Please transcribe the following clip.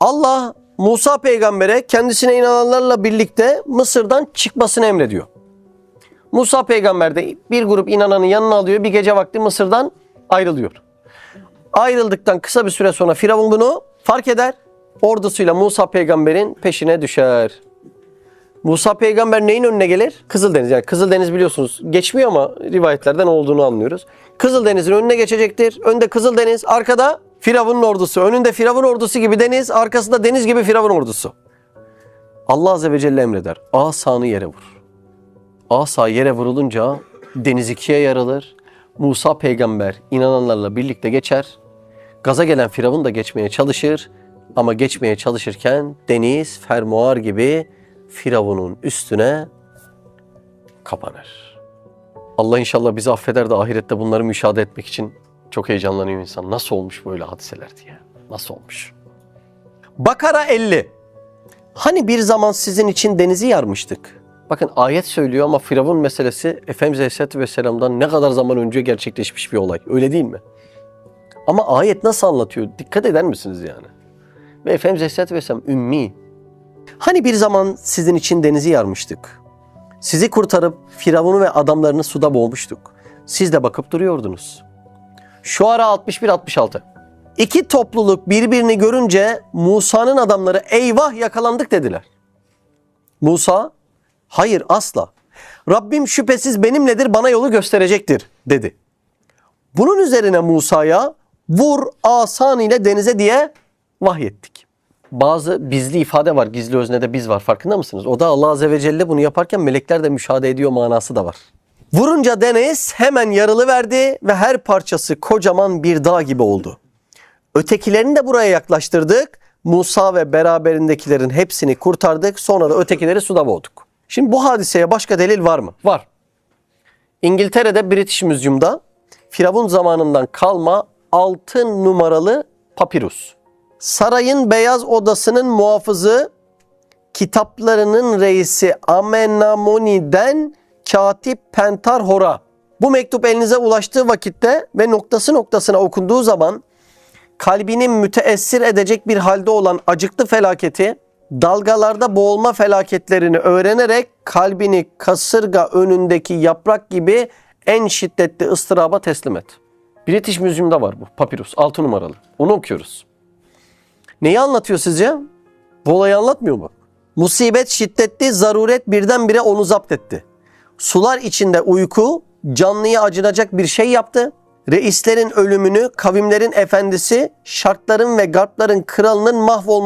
Allah Musa peygambere kendisine inananlarla birlikte Mısır'dan çıkmasını emrediyor. Musa peygamber de bir grup inananın yanına alıyor. Bir gece vakti Mısır'dan ayrılıyor. Ayrıldıktan kısa bir süre sonra Firavun bunu fark eder. Ordusuyla Musa peygamberin peşine düşer. Musa peygamber neyin önüne gelir? Kızıldeniz. Yani Kızıldeniz biliyorsunuz geçmiyor ama rivayetlerden olduğunu anlıyoruz. Kızıldeniz'in önüne geçecektir. Önde Kızıldeniz, arkada Firavun'un ordusu. Önünde Firavun ordusu gibi deniz, arkasında deniz gibi Firavun ordusu. Allah Azze ve Celle emreder. Asanı yere vur. Asa yere vurulunca deniz ikiye yarılır. Musa peygamber inananlarla birlikte geçer. Gaza gelen Firavun da geçmeye çalışır. Ama geçmeye çalışırken deniz fermuar gibi Firavun'un üstüne kapanır. Allah inşallah bizi affeder de ahirette bunları müşahede etmek için çok heyecanlanıyor insan. Nasıl olmuş böyle hadiseler diye. Nasıl olmuş? Bakara 50. Hani bir zaman sizin için denizi yarmıştık. Bakın ayet söylüyor ama Firavun meselesi Efendimiz Aleyhisselatü Vesselam'dan ne kadar zaman önce gerçekleşmiş bir olay. Öyle değil mi? Ama ayet nasıl anlatıyor? Dikkat eder misiniz yani? Ve Efendimiz Aleyhisselatü Vesselam ümmi. Hani bir zaman sizin için denizi yarmıştık. Sizi kurtarıp Firavun'u ve adamlarını suda boğmuştuk. Siz de bakıp duruyordunuz. Şu ara 61-66. İki topluluk birbirini görünce Musa'nın adamları eyvah yakalandık dediler. Musa hayır asla. Rabbim şüphesiz benimledir bana yolu gösterecektir dedi. Bunun üzerine Musa'ya vur asan ile denize diye vahyettik. Bazı bizli ifade var. Gizli öznede biz var. Farkında mısınız? O da Allah Azze ve Celle bunu yaparken melekler de müşahede ediyor manası da var. Vurunca deniz hemen yarılı verdi ve her parçası kocaman bir dağ gibi oldu. Ötekilerini de buraya yaklaştırdık. Musa ve beraberindekilerin hepsini kurtardık. Sonra da ötekileri suda boğduk. Şimdi bu hadiseye başka delil var mı? Var. İngiltere'de British Museum'da Firavun zamanından kalma altın numaralı papirus. Sarayın beyaz odasının muhafızı kitaplarının reisi Amenamoni'den Katip Pentarhor'a bu mektup elinize ulaştığı vakitte ve noktası noktasına okunduğu zaman kalbini müteessir edecek bir halde olan acıklı felaketi, dalgalarda boğulma felaketlerini öğrenerek kalbini kasırga önündeki yaprak gibi en şiddetli ıstıraba teslim et. British Museum'da var bu papirus 6 numaralı. Onu okuyoruz. Neyi anlatıyor sizce? Bu olayı anlatmıyor mu? Musibet şiddetli, zaruret birdenbire onu zapt etti. Sular içinde uyku, canlıya acınacak bir şey yaptı. Reislerin ölümünü, kavimlerin efendisi, şartların ve garpların kralının mahvolması